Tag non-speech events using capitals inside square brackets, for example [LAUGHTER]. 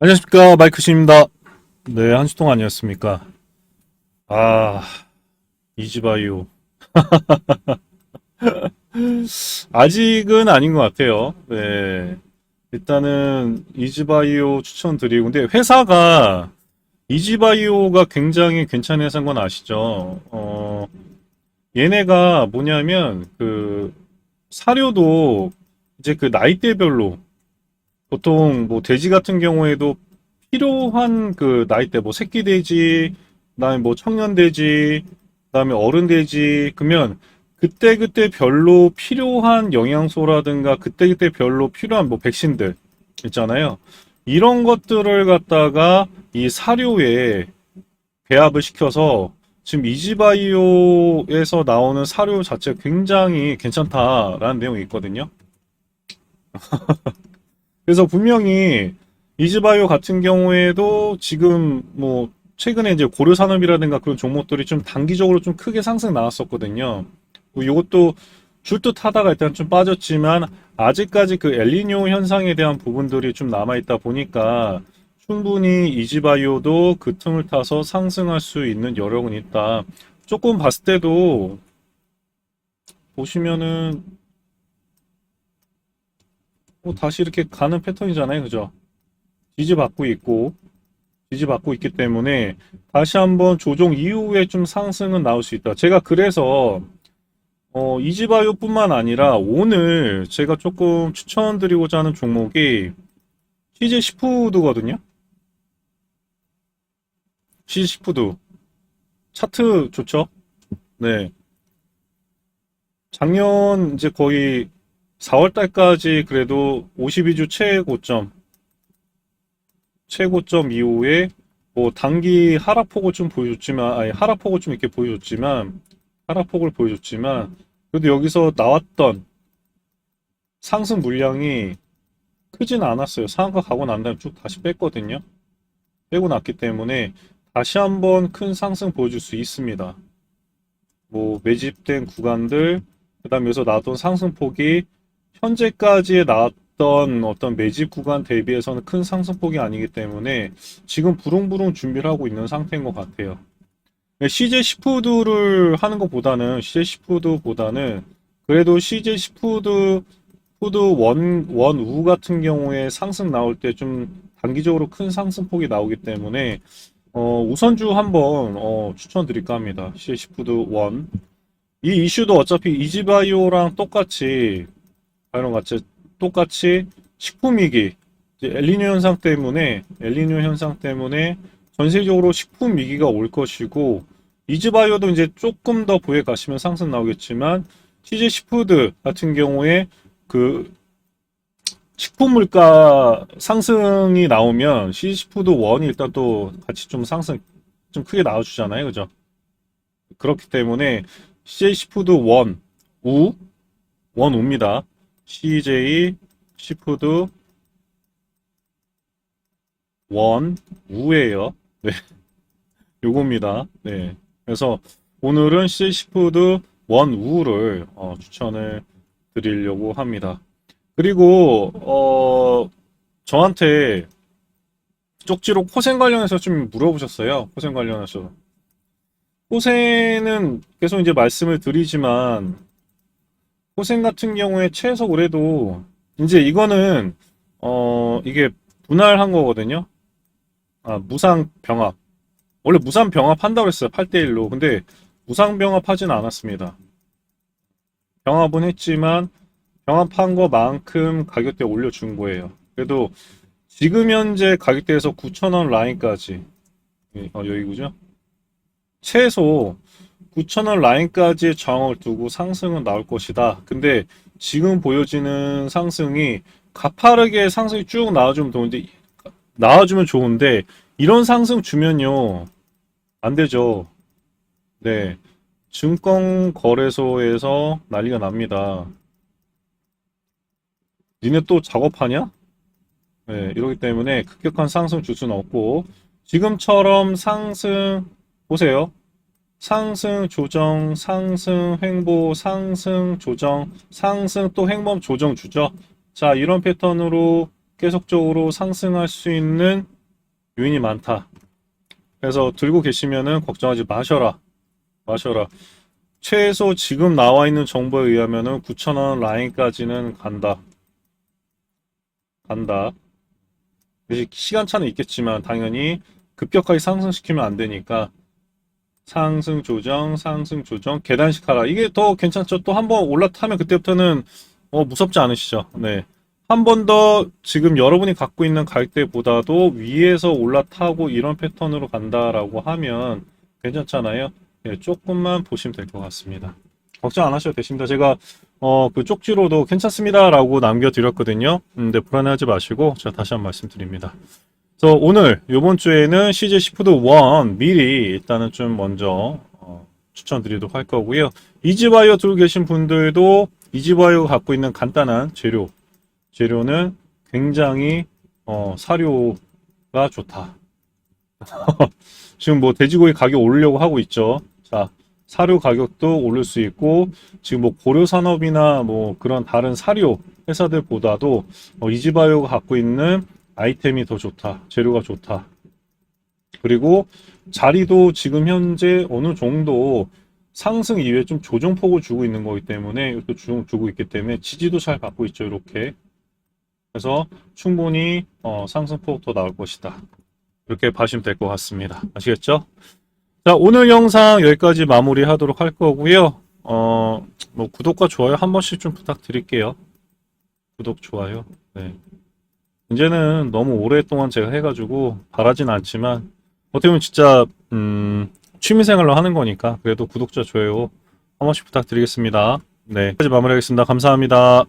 안녕하십니까 마이크십니다. 네, 한 주 동안 아니었습니까? 아, 이지바이오. [LAUGHS] 아직은 아닌 것 같아요. 네. 일단은 이지바이오 추천드리고, 근데 회사가 이지바이오가 굉장히 괜찮은 회사인 건 아시죠? 어, 얘네가 뭐냐면 그 사료도 이제 그 나이대별로 보통 뭐 돼지 같은 경우에도 필요한 그 나이대 뭐 새끼 돼지, 그다음에 뭐 청년 돼지, 그다음에 어른 돼지 그러면 그때그때 별로 필요한 영양소라든가 그때 그때 별로 필요한 뭐 백신들 있잖아요. 이런 것들을 갖다가 이 사료에 배합을 시켜서 지금 이지바이오에서 나오는 사료 자체가 굉장히 괜찮다라는 내용이 있거든요. [LAUGHS] 그래서 분명히 이지바이오 같은 경우에도 지금 뭐 최근에 이제 고려 산업이라든가 그런 종목들이 좀 단기적으로 좀 크게 상승 나왔었거든요. 뭐 이것도 줄듯 하다가 일단 좀 빠졌지만 아직까지 그 엘니뇨 현상에 대한 부분들이 좀 남아 있다 보니까 충분히 이지바이오도 그 틈을 타서 상승할 수 있는 여력은 있다. 조금 봤을 때도 보시면은 뭐 다시 이렇게 가는 패턴이잖아요. 그죠? 지지받고 있고, 지지받고 있기 때문에 다시 한번 조정 이후에 좀 상승은 나올 수 있다. 제가 그래서, 어, 이지바이오뿐만 아니라 오늘 제가 조금 추천드리고자 하는 종목이 CJ 시푸드거든요. CJ 시푸드. 차트 좋죠? 네. 작년 이제 거의 4월 달까지 그래도 52주 최고점, 최고점 이후에 뭐 단기 하락폭을 좀 보여줬지만, 아니 하락폭을 좀 이렇게 보여줬지만, 하락폭을 보여줬지만, 그래도 여기서 나왔던 상승 물량이 크진 않았어요. 상한가 가고 난 다음에 쭉 다시 뺐거든요. 빼고 났기 때문에 다시 한번 큰 상승 보여줄 수 있습니다. 뭐 매집된 구간들, 그 다음에 여기서 나왔던 상승폭이 현재까지 나왔던 어떤 매집 구간 대비해서는 큰 상승폭이 아니기 때문에 지금 부릉부릉 준비를 하고 있는 상태인 것 같아요. CJ 시푸드를 하는 것보다는 CJ 시푸드보다는 그래도 CJ 시푸드 푸드 원 원우 같은 경우에 상승 나올 때 좀 단기적으로 큰 상승폭이 나오기 때문에 어, 우선주 한번 어, 추천드릴까 합니다. CJ 시푸드 원. 이 이슈도 어차피 이지바이오랑 똑같이 바 이오랑 같이 똑같이 식품위기 엘니뇨 현상 때문에 엘니뇨 현상 때문에 전세적으로 식품 위기가 올 것이고 이즈바이오도 이제 조금 더 보에 가시면 상승 나오겠지만 CJ 시푸드 같은 경우에 그 식품 물가 상승이 나오면 CJ 시푸드 원이 일단 또 같이 좀 상승 좀 크게 나와주잖아요, 그죠? 그렇기 때문에 CJ 시푸드 원, 우, 원 우입니다. CJ 시푸드 원 우예요. 네. [LAUGHS] 요겁니다. 네. 그래서 오늘은 CJ 시푸드 원 우를 어, 추천을 드리려고 합니다. 그리고 어 저한테 쪽지로 코생 관련해서 좀 물어보셨어요. 코생 관련해서. 코생은 계속 이제 말씀을 드리지만 호생 같은 경우에 최소 그래도 이제 이거는 어 이게 분할한 거거든요. 아 무상 병합. 원래 무상 병합 한다고 했어요. 8대1로. 근데 무상 병합 하진 않았습니다. 병합은 했지만 병합한 거만큼 가격대 올려준 거예요. 그래도 지금 현재 가격대에서 9,000원 라인까지 예, 어, 여기구죠. 최소 9,000원 라인까지의 저항을 두고 상승은 나올 것이다. 근데 지금 보여지는 상승이 가파르게 상승이 쭉 나와주면 좋은데, 나와주면 좋은데, 이런 상승 주면요, 안 되죠. 네. 증권 거래소에서 난리가 납니다. 니네 또 작업하냐? 네, 이러기 때문에 급격한 상승 줄 수는 없고, 지금처럼 상승, 보세요. 상승, 조정, 상승, 횡보, 상승, 조정, 상승, 또 횡범, 조정 주죠. 자, 이런 패턴으로 계속적으로 상승할 수 있는 요인이 많다. 그래서 들고 계시면은 걱정하지 마셔라. 마셔라. 최소 지금 나와 있는 정보에 의하면은 9,000원 라인까지는 간다. 간다. 시간차는 있겠지만 당연히 급격하게 상승시키면 안 되니까 상승 조정, 상승 조정, 계단식 하라. 이게 더 괜찮죠. 또 한 번 올라타면 그때부터는 어, 무섭지 않으시죠? 네. 한 번 더 지금 여러분이 갖고 있는 가격대보다도 위에서 올라타고 이런 패턴으로 간다라고 하면 괜찮잖아요. 예, 조금만 보시면 될 것 같습니다. 걱정 안 하셔도 되십니다. 제가 어, 그 쪽지로도 괜찮습니다라고 남겨드렸거든요. 음, 근데 불안해하지 마시고 제가 다시 한 번 말씀드립니다. 그래서 오늘 이번 주에는 CJ 시푸드 1 미리 일단은 좀 먼저 어, 추천드리도록 할 거고요. 이지바이어 들고 계신 분들도 이지바이어가 갖고 있는 간단한 재료 재료는 굉장히 어, 사료가 좋다. [LAUGHS] 지금 뭐 돼지고기 가격 오르려고 하고 있죠. 자, 사료 가격도 오를 수 있고 지금 뭐 고려 산업이나 뭐 그런 다른 사료 회사들보다도 어, 이지바이오가 갖고 있는 아이템이 더 좋다. 재료가 좋다. 그리고 자리도 지금 현재 어느 정도 상승 이후에 좀 조정폭을 주고 있는 거기 때문에 이렇게 주, 주고 있기 때문에 지지도 잘 받고 있죠. 이렇게. 그래서 충분히 어, 상승폭 더 나올 것이다. 이렇게 봐주시면 될 것 같습니다. 아시겠죠? 자, 오늘 영상 여기까지 마무리 하도록 할 거고요. 어, 뭐 구독과 좋아요 한 번씩 좀 부탁드릴게요. 구독, 좋아요. 네. 이제는 너무 오랫동안 제가 해가지고 바라진 않지만 어떻게 보면 진짜 음, 취미생활로 하는 거니까 그래도 구독자 좋아요 한 번씩 부탁드리겠습니다. 네, 여기까지 마무리하겠습니다. 감사합니다.